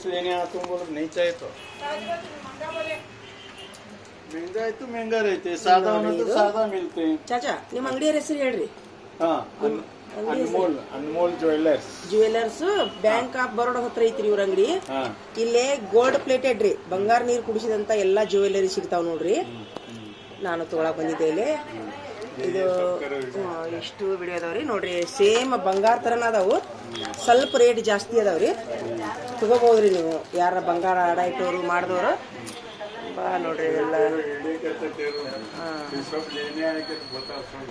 ದಿವಸ ಏನೇ ಆತು ಅಂಬೋದ್ರೆ ನೈಚಾಯ್ತು ಮೆಂಗಾಯ್ತು ಮೆಂಗಾರ ಐತಿ ಸಾದಾ ಅನ್ನೋದು ಸಾದಾ ಮಿಲ್ತಿ ಚಾಚಾ ನಿಮ್ಮ ಅಂಗಡಿಯರ ಹೆಸರು ಹೇಳ್ರಿ. ಹಾ Anmol Anmol jewellers jewellers bank of Baroda ಹತ್ರ ಐತ್ರಿ ಇವ್ರ ಅಂಗಡಿ. ಇಲ್ಲೇ ಗೋಲ್ಡ್ ಪ್ಲೇಟೆಡ್ ರೀ. ಬಂಗಾರ ನೀರು ಕುಡಿಸಿದಂತ ಎಲ್ಲಾ ಜುವೆಲ್ಲರಿ ಸಿಗ್ತಾವ್ ನೋಡ್ರಿ. ನಾನು ತಗೊಳಕ್ ಬಂದಿದ್ದೆ ಇಲ್ಲಿ. ಇದು ಹಾ, ಇಷ್ಟು ವಿಡಿಯೋ ಅದಾವ್ರಿ ನೋಡ್ರಿ ಸೇಮ್ ಬಂಗಾರ ತರನ ಅದಾವು ಸ್ವಲ್ಪ ರೇಟ್ ಜಾಸ್ತಿ ಅದಾವ್ರಿ ತಗೋಬಹುದ್ರಿ ನೀವು ಯಾರ ಬಂಗಾರ ಆಡ ಇಟ್ಟೋರು ಮಾಡಿದವರು ಬಾ ನೋಡ್ರಿ ಎಲ್ಲ सब लेने आए के बता सब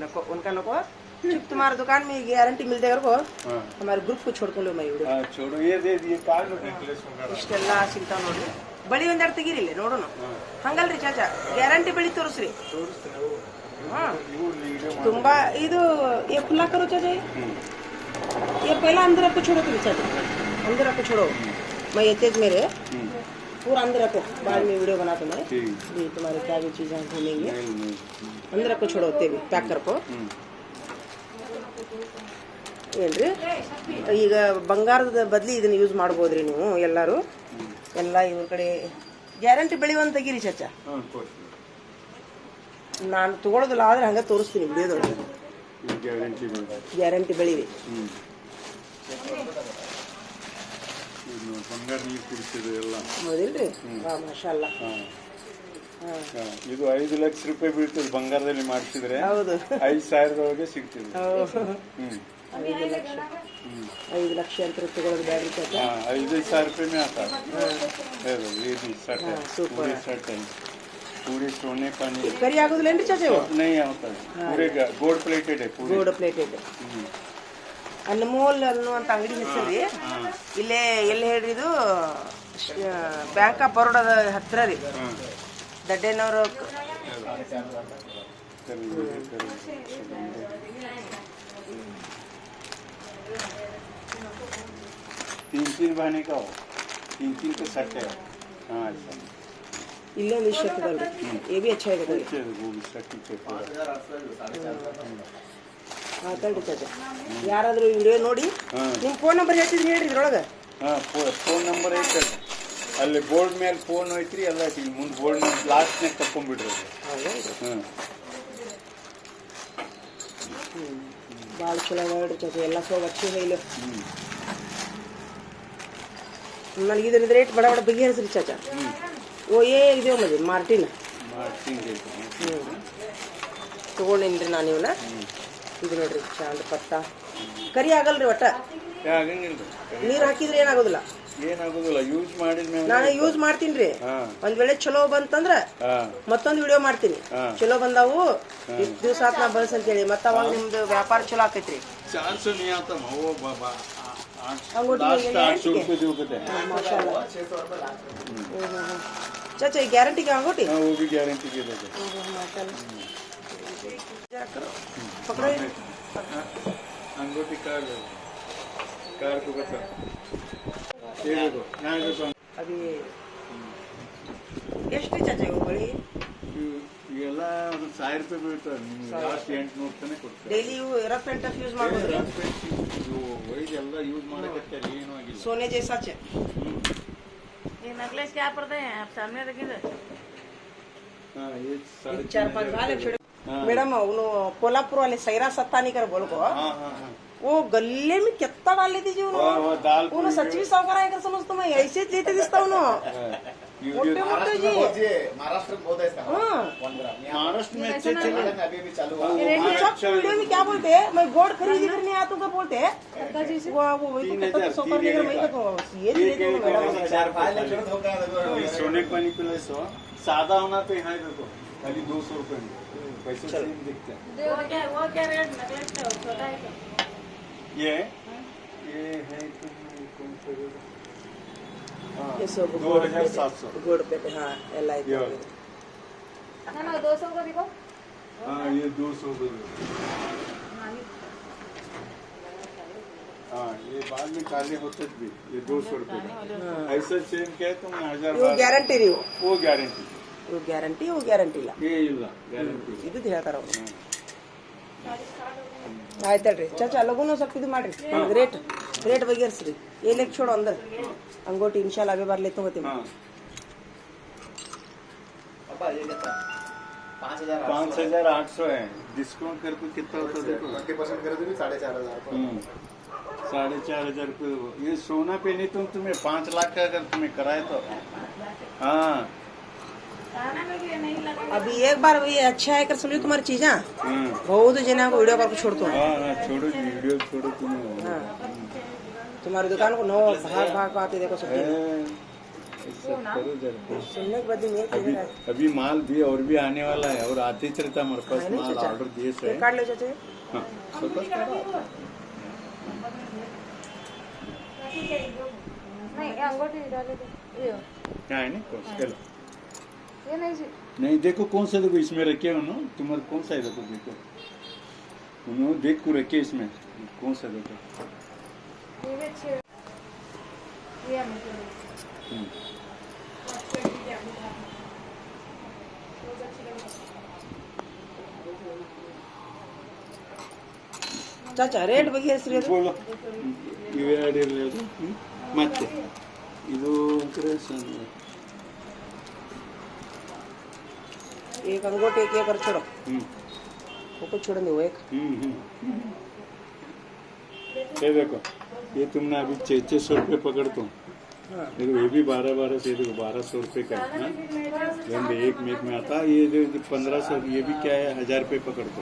नको उनका नको सिर्फ तुम्हारे दुकान में गारंटी मिल जाएगा को हाँ हमारे ग्रुप को छोड़ लो मैं ಇವ್ರು हाँ छोड़ो ये दे दिए कार में नेकलेस वगैरह ಇಷ್ಟೆಲ್ಲ ಸಿಗ್ತಾವ ನೋಡ್ರಿ ಬಳಿ ಒಂದೆರಡು ತೆಗೀರಿ ಇಲ್ಲಿ ನೋಡೋಣ ಹಂಗಲ್ರಿ ಚಾಚಾ ಗ್ಯಾರಂಟಿ ಬಳಿ ತೋರಿಸ್ರಿ ಹಾ ಇವು ನೀವೇ ತುಂಬಾ ಇದು ये खुला करो चाचा ये पहला अंदर आपको छोड़ो तुम चाचा अंदर आपको छोड़ो मैं ये तेज मेरे हम्म, पूरा अंदर रखो बाद में वीडियो बनाते मैं ठीक ये तुम्हारे क्या भी चीजें घूमेंगे नहीं नहीं अंदर आपको छोड़ो होते भी पैक करको हम्म, ಏನ್ರಿ ಈಗ ಬಂಗಾರದ ಬದ್ಲಿ ಇದನ್ನ ಯೂಸ್ ಮಾಡ್ಬೋದ್ರಿ ನೀವು ಎಲ್ಲರೂ ಎಲ್ಲ ಇವ್ರ ಕಡೆ ಗ್ಯಾರಂಟಿ ಬೆಳೆಯುವಂತ ತೆಗೀರಿ ಚಚ್ಚ हाँ कोई ನಾನು ತಗೊಳೋದಿಲ್ಲ ಆದ್ರೆ ಹಾಗೆ ತೋರಿಸ್ತೀನಿ ವಿಡಿಯೋದೊಳಗೆ. ಗ್ಯಾರಂಟಿ ಬೆಳಿವಿ ಇದು ಐದು ಲಕ್ಷ ರೂಪಾಯಿ ಬೀಳ್ತದೆ ಬಂಗಾರದಲ್ಲಿ ಮಾಡಿಸಿದ್ರೆ. ಐದು ಸಾವಿರದೊಳಗೆ ಸಿಗ್ತದೆ. ಐದು ಲಕ್ಷ. ಐದು ಲಕ್ಷ ಅಂತ ತಗೊಳ್ಳೋದು ಬ್ಯಾಡ್ರಿ ಐದು ಸಾವಿರ ರೂಪಾಯಿನೇ ಆತ ಸೂಪರ್. पूरी है। शर्ट है पूरे सोने का नहीं ಕರಿ ಆಗುದಿಲ್ಲೇನ್ರಿ ಚಾಚಾ ಇವು नहीं होता है पूरे गोल्ड प्लेटेड है पूरे ಗೋಲ್ಡ್ ಪ್ಲೇಟೆಡ್ हम्म, ಅನ್ಮೋಲ್ ಅನ್ನುವಂತ ಅಂಗಡಿ ಹೆಸರು हाँ ಇಲ್ಲೇ ಎಲ್ಲಿ ಹೇಳ್ರಿ ಇದು ಬ್ಯಾಂಕ್ ಆಫ್ ಬರೋಡದ ಹತ್ರ ರೀ हाँ ದಡ್ಡೇನವರು कल ये कल तीन तीन बहने का हो तीन तीन का सेट है हाँ ऐसा ಇಲ್ಲೊಂದು ಇಷ್ಟು ಆಗ್ತದಲ್ರಿ ಎ ಬಿ ಎಚ್ ಆಗದಲ್ರಿ ಮಾತಾಡಿ ತಗ ಯಾರಾದರೂ ವಿಡಿಯೋ ನೋಡಿ ನಿಮ್ಮ ಫೋನ್ ನಂಬರ್ ಹೇಳ್ತಿದ್ರಿ ಹೇಳ್ರಿ ಇದ್ರೊಳಗೆ. ಹಾಂ ಫೋನ್ ನಂಬರ್ ಐತೆ ಅಲ್ಲಿ ಬೋರ್ಡ್ ಮೇಲೆ ಫೋನ್ ಐತ್ರಿ ಎಲ್ಲ ಐತಿ ಮುಂದೆ ಬೋರ್ಡ್ ಮೇಲೆ ಲಾಸ್ಟ್ನಾಗ ತಕ್ಕೊಂಡ್ಬಿಡ್ರಿ ಹ್ಞೂ ಭಾಳ ಚಲೋ ಹೇಳ್ರಿ ಚೊಕ ಎಲ್ಲ ಸೊ ವರ್ಷ ಇಲ್ಲ ನನಗೆ ಇದ್ರ ರೇಟ್ ಬಡ ಬಡ ಬಗೆಹರಿಸ್ರಿ ಚಾಚಾ. ಓ ಏಗ್ ದೇವ್ ಮದಿ ಮಾರ್ಟಿನ್ ನಾನು ಇವನ್ನ ಇದು ನೋಡ್ರಿ ಚಾಂದ ಪತ್ತ. ಕರಿ ಆಗಲ್ರಿ ಒಟ್ಟ? ನೀರು ಹಾಕಿದ್ರೆ ಏನಾಗೋದಿಲ್ಲ. ಯೂಸ್ ಮಾಡಿದ್ಮೇಲೆ ನಾನು ಯೂಸ್ ಮಾಡ್ತೀನಿ ರೀ ಒಂದ್ ವೇಳೆ ಚಲೋ ಬಂತಂದ್ರ ಮತ್ತೊಂದು ವಿಡಿಯೋ ಮಾಡ್ತೀನಿ. ಚಲೋ ಬಂದಾವು. ಇಷ್ಟು ದಿವಸ ಆತ್ ಬಳಸ ಅಂತೇಳಿ. ಮತ್ತ ಅವಾಗ ನಿಮ್ದು ವ್ಯಾಪಾರ ಚಲೋ ಆಕೈತ್ರಿ. ಚಾನ್ಸ್ नहीं आता वो बाबा अंगूठी लास्ट मिल आठ सौ गई रुपये जो कहते हैं ಮಾಶಾಲ್ಲ चाचा ये गारंटी क्या अंगूठी हाँ वो भी गारंटी के देते हैं जरा करो पकड़ो ये। अंगूठी कार कार को बता ये देखो यहाँ देखो अभी ಎಷ್ಟು ಚಾಚಾ ಇವು ಬಳಿ ಇವು- ಇವೆಲ್ಲ ಒಂದು ಸಾವಿರ ರೂಪಾಯಿ ಬೀಳ್ತವೆ ನಿಮ್ಗೆ ಲಾಸ್ಟ್ ಎಂಟುನೂರು ತನಕ ಕೊಡ್ತಾರೆ ಡೈಲಿ ಇವು ರಫ್ ಅಂಡ್ ಟಫ್ ಯೂಸ್ ಮಾಡ್ಬೋದ್ರಿ ಇವು ಒಯ್ದು ಎಲ್ಲ ಯೂಸ್ ಮಾಡಕತ್ತೆ ಏನೂ ಆಗಿಲ್ಲ सोने जैसा चे ये नेकलेस क्या पड़ते हैं आप सामने रखिए हाँ ये साढ़े चार तीन पाँच हजार भाले रुपये। छोड़े हाँ मैडम उन्हों कोल्हापुर वाले सैरा सत्तानी कर बोल को हाँ हाँ हाँ वो गले में कितना डाल लेती जी हाँ, उन्होंने वो दाल उन्होंने सच भी सावकार है कर समझ तुम्हें ऐसे लेते दिसता उन्होंने महाराष्ट्र में बहुत है। इसका महाराष्ट्र में अभी अभी चालू हुआ वीडियो क्या बोलते हैं? मैं गोड खरीदी करने आता हूँ। बोलते हैं? सोने पानी पिलाए सो। सादा होना तो यहाँ देखो खाली दो सौ रुपए पैसे सेम दिखते हैं। ये? ये है तो ये सब दो हजार सात सौ गोल्ड प्लेट हाँ एल आई ये ना ना दो सौ का दिखो हाँ ये दो सौ दो हाँ ये बाद में काले होते भी ये दो सौ रुपये का ऐसा सेम क्या तुम हजार ಇವು बारह- ಗ್ಯಾರಂಟಿ ರೀ ಇವು वो गारंटी ಇವು ಗ್ಯಾರಂಟಿ ಇವು ಗ್ಯಾರಂಟಿ ಇಲ್ಲ ये ಇಲ್ಲ ಗ್ಯಾರಂಟಿ ಇದ್ದು ಹೇಳ್ತಾರ ಅವ್ರು ಆಯ್ತಲ್ರಿ ಚಾಚಾ ಲಗುನು ಸ್ವಲ್ಪ ಇದು ಮಾಡ್ರಿ ರೇಟ್ ರೇಟ್ ಬಗೆಹರಿಸ್ರಿ ಏಲಕ್ಕೆ छोड़ो अंदर अंगोटी इंशाल्लाह अभी बार लेते होते हाँ अब्बा ये कितना पाँच हजार पाँच हजार आठ सौ है डिस्काउंट करके कितना होता है देखो ट्वेंटी परसेंट करे तो भी साढ़े चार हजार हम्म, साढ़े चार हजार रुपये ये सोना पे नहीं तुम तुम्हें पाँच लाख का अगर तुम्हें कराए तो हाँ खाना में भी नहीं लगा अभी एक बार ये अच्छा है कर समझो तुम्हारी चीज़? हाँ। हाँ बहुत जना को वीडियो करके छोड़ता हूँ हाँ हाँ, छोड़ो वीडियो छोड़ो हाँ। तुम्हारी दुकान को नो भाग भाग को आते देखो सब। सुनने के बाद अभी अभी माल भी और भी आने वाला है और आते चलता हमारे पास माल ऑर्डर दिए से। काट ले चाचा हाँ, सब बस। करो। नहीं अंगूठी डाले थे। ये। क्या है नहीं चलो। नहीं जी नहीं देखो कौन सा देखो इसमें रखे हो ना तुम्हारे कौन सा है देखो देखो उन्होंने देख को रखे इसमें कौन सा देखो ये भी अच्छे ये हमें चाहिए। हम्म। ಚಾಚಾ ರೇಟ್ ಬಗೆಹರಿಸ್ರಿ ಅದು बोलो ಇವೆ ಅಡಿರಲಿಲ್ಲ ಮತ್ತೆ ಇದು एक अंगोटे एक कर छोड़ो. वो हम्म. को छोड़ने वो एक. हम्म, हम्म. ये देखो ये तुमने अभी छः छः सौ रुपये पकड़ तो हाँ. देखो ये भी बारह बारह से देखो बारह सौ रुपये का है हाँ. ना एक मेक में आता ये जो पंद्रह सौ ये भी क्या है हज़ार रुपये पकड़ तो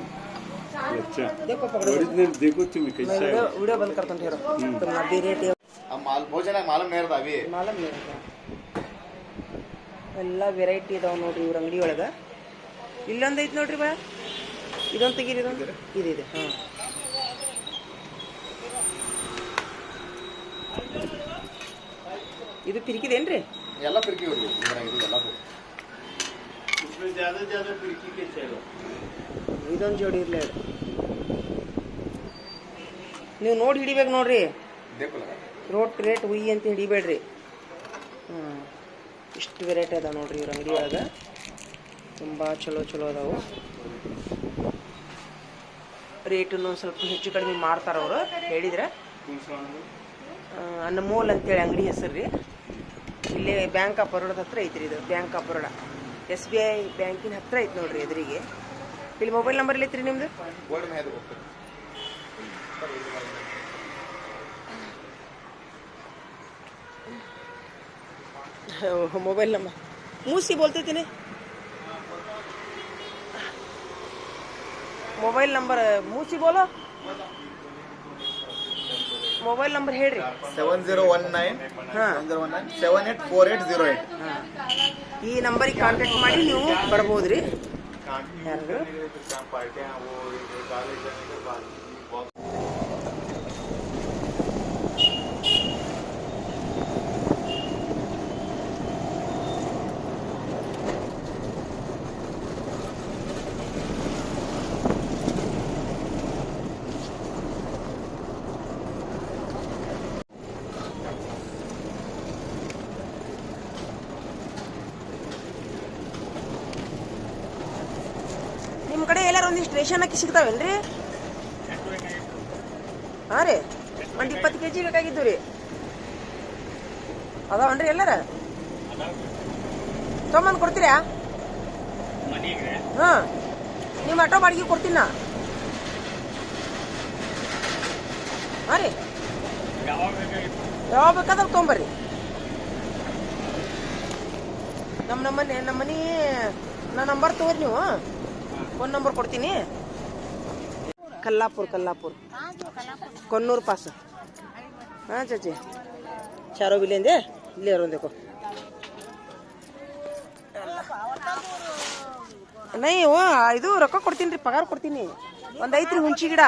अच्छा. देखो ओरिजिनल देखो तुम कैसा है. वीडियो बंद करता हूँ ठहरो. तुम अभी रेट अब माल भोजन है मालूम नहीं रहता अभी. मालूम नहीं रहता. ಎಲ್ಲ ವೆರೈಟಿ ಇದಾವೆ ನೋಡ್ರಿ ಇವ್ರ ಅಂಗಡಿ ಒಳಗೆ ಇಲ್ಲೊಂದು ಐತೆ ನೋಡ್ರಿ ಬಾ ಇದೊಂದು ತೆಗೀರಿ ಇದೊಂದು ಇದಿದೆ ಹಾಂ ಇದು. ಪಿರಿಕಿದೇನ್ರಿ? ಎಲ್ಲ ಪಿರಿಕಿ ಇದೊಂದು ಜೋಡಿ ಇರ್ಲಿ ನೀವು ನೋಡಿ ಹಿಡಿಬೇಕು ನೋಡ್ರಿ. ರೋಟ್ ರೇಟ್ ಹುಯಿ ಅಂತ ಹಿಡಿಬೇಡ್ರಿ. ಹ್ಮ್. ಇಷ್ಟು ವೆರೈಟಿ ಅದ ನೋಡ್ರಿ ಇವ್ರ ಅಂಗಡಿ ಒಳಗ. ತುಂಬ ಚಲೋ ಚಲೋ ಅದಾವು. ರೇಟನ್ನು ಸ್ವಲ್ಪ ಹೆಚ್ಚು ಕಡಿಮೆ ಮಾಡ್ತಾರೆ ಅವರು, ಹೇಳಿದ್ರೆ. ಅನ್ನಮೋಲ್ ಅಂತೇಳಿ ಅಂಗಡಿ ಹೆಸರು ರೀ ಇಲ್ಲಿ ಬ್ಯಾಂಕ್ ಆಫ್ ಬರೋಡದ ಹತ್ರ ಐತ್ರಿ ಇದು bank of Baroda S B I ಬ್ಯಾಂಕಿನ ಹತ್ರ ಐತೆ ನೋಡ್ರಿ ಎದುರಿಗೆ. ಇಲ್ಲಿ ಮೊಬೈಲ್ ನಂಬರ್ ಎಲ್ಲ ಐತ್ರಿ ನಿಮ್ದು? ಮೊಬೈಲ್ ನಂಬರ್ ಮೂಸಿ, ಬೋಲ್ತೈತಿನಿ? ಮೊಬೈಲ್ ನಂಬರ್ ಮೂಸಿ ಬೋಲೋ? ಮೊಬೈಲ್ ನಂಬರ್ ಹೇಳ್ರಿ. Seven zero one nine seven eight four eight zero eight. ಈ ನಂಬರಿಗೆ ಕಾಂಟ್ಯಾಕ್ಟ್ ಮಾಡಿ ನೀವು ಬರಬಹುದ್ರಿ ಯಾರು ಒಂದಿಷ್ಟು ರೇಷನ್ ಅಕ್ಕಿ ಸಿಗ್ತಾವೇನ್ರಿ? ಹಾಂ ರೀ, ಒಂದು ಇಪ್ಪತ್ತು ಕೆ ಜಿ ಬೇಕಾಗಿದ್ದು ರೀ. ಅದಾವನ್ರಿ ಎಲ್ಲಾರ? ತೊಗೊಂಬಂದು ಕೊಡ್ತೀರಾ? ಹಾಂ, ನಿಮ್ಮ ಆಟೋ ಬಾಡಿಗೆ ಕೊಡ್ತೀನಿ ನಾ. ಹಾಂ ರೀ. ಯಾವಾಗ ಬೇಕಾದ್ರೆ ತೊಗೊಂಬರ್ರಿ. ನಮ್ಮ ನಮ್ಮನೆ, ನಮ್ಮ ಮನೆ, ನಾ ನಂಬರ್ ತಗೋರಿ ನೀವು. ಫೋನ್ ನಂಬರ್ ಕೊಡ್ತೀನಿ. ಕಲ್ಲಾಪುರ್ ಕಲ್ಲಾಪುರ್. ಕೊನ್ನೂರು ಪಾಸ್. ಹಾಂ, ಚಾಚಿ. ಚಾರೋ ಬಿಲ್ಲಿಂದೆ ಇಲ್ಲೇ ಇರೋದೇಕೋ ನೈ ಇದು ರೊಕ್ಕ ಕೊಡ್ತೀನಿ ರೀ, ಪಗಾರ ಕೊಡ್ತೀನಿ. ಒಂದು ಐತ್ರಿ ಹುಂಚಿ ಗಿಡ.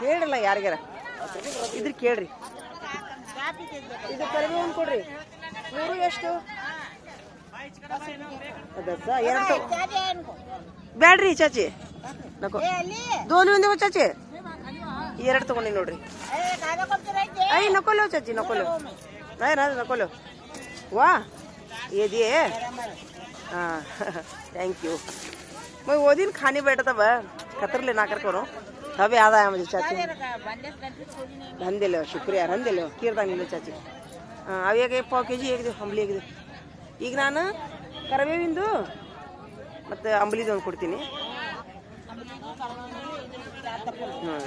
ಕೇಳಲ್ಲ ಯಾರಿಗಾರ ಇದ್ರ ಕೇಳ್ರಿ. ಇದು ಕರಿಬೇವು ಕೊಡ್ರಿ. ಮೂರು ಎಷ್ಟು? ಬ್ಯಾಡ್ರಿ ಚಾಚಿ ದೋನಿ ಒಂದೇ ಚಾಚಿ ಎರಡು ತಗೊಂಡಿ ನೋಡ್ರಿ ಅಯ್ಯ ನಕೋಲ್ ಚಾಚಿ ನಕೋಲ್ ನಾಯ್ ರಾಜ ನಕೋಲ್ ವಾ ಏದಿಯೇ ಹಾಂ ಥ್ಯಾಂಕ್ ಯು ಮೈ ಓದಿನ ಖಾನಿ ಬೇಡದವ ಕತ್ರಲಿ ನಾ ಕರ್ಕೋರು ಅವೇ ಆದ ಚಾಚಿ ನಂದಿಲ್ಲ ಶುಕ್ರಿಯ ನಂದಿಲ್ಲ ಕೀರ್ದಾನಿಲ್ಲ ಚಾಚಿ ಹಾಂ ಅವೇಗ ಪಾವು ಕೆ ಜಿ ಹೇಗಿದೆ ಹಂಬಳಿ ಹೇಗಿದೆ ಈಗ ನಾನು ಕರಿಬೇವಿಂದು ಮತ್ತು ಅಂಬ್ಲಿದು ಒಂದು ಕೊಡ್ತೀನಿ हाँ।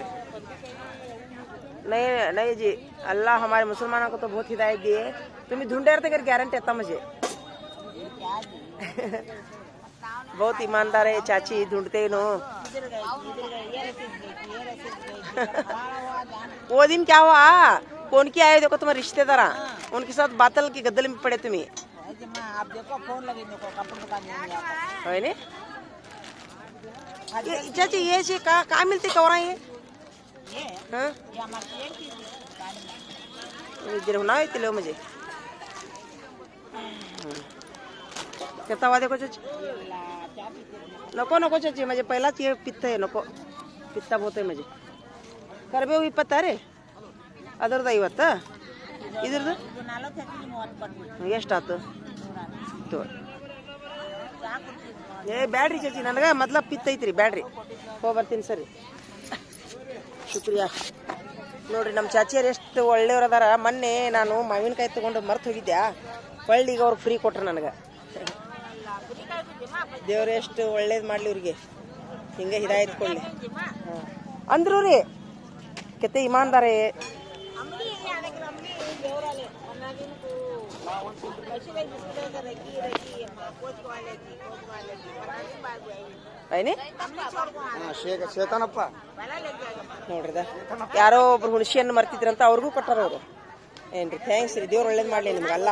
नहीं नहीं जी अल्लाह हमारे मुसलमानों को तो बहुत हिदायत दी है तुम्हें ढूंढे रहते कर गारंटी आता मुझे बहुत ईमानदार है चाची ढूंढते ही नो वो दिन क्या हुआ कौन की आए देखो तुम्हारे रिश्तेदार उनके साथ बातल की गद्दल में पड़े तुम्हें पहले चाची ये से का का मिलते कवरा ये? हाँ? इधर होना इतने लो मुझे। कितना चाची। नको नको चाची मुझे पहला ये पित्त है नको। पित्ता बोते है मुझे। करबे हुई पता रे? अदरदाई दाई ಬರ್ತೀವಿ ಎಷ್ಟಾತು? ಏ ಬ್ಯಾಡ್ರಿ ಚಾಚಿ ನನಗೆ ಮೊದ್ಲ ಪಿತ್ತ ಐತ್ರಿ ಬ್ಯಾಡ್ರಿ. ಹೋಗಿ ಬರ್ತೀನಿ ಸರಿ. ಶುಕ್ರಿಯಾ. ನೋಡ್ರಿ ನಮ್ಮ ಚಾಚಿಯರು ಎಷ್ಟು ಒಳ್ಳೆಯವ್ರು ಅದಾರ. ಮೊನ್ನೆ ನಾನು ಮಾವಿನಕಾಯಿ ತೊಗೊಂಡು ಮರ್ತು ಹೋಗಿದ್ದೆ ಹೊಳ್ಳಿ ಈಗ ಅವ್ರು ಫ್ರೀ ಕೊಟ್ರು ನನಗೆ. ದೇವ್ರು ಎಷ್ಟು ಒಳ್ಳೇದು ಮಾಡ್ಲಿ ಇವ್ರಿಗೆ. ಹಿಂಗೆ ಹಿದಾಯತ್ ಕೊಡಲಿ ಹಾಂ ಅಂದ್ರು ರೀ ಕೆತ್ತೆ ಇಮಾನ್ದಾರೆ ಅಂಗಡಿ ಇಲ್ಲಿ ಅದಕ್ಕೆ ಅಂಗಡಿ ಶೇಖ ಶೇತನಪ್ಪ. ನೋಡ್ರಿದ. ಯಾರೋ ಒಬ್ರು ಹುಣಸಿಯನ್ನು ಮರ್ತಿದ್ರಂತ ಅವ್ರಿಗೂ ಕೊಟ್ಟಾರ ಅವರು. ಏನ್ರಿ ಥ್ಯಾಂಕ್ಸ್ ರೀ ದೇವ್ರು ಒಳ್ಳೇದು ಮಾಡಲಿ ನಿಮ್ಗೆ ಅಲ್ಲ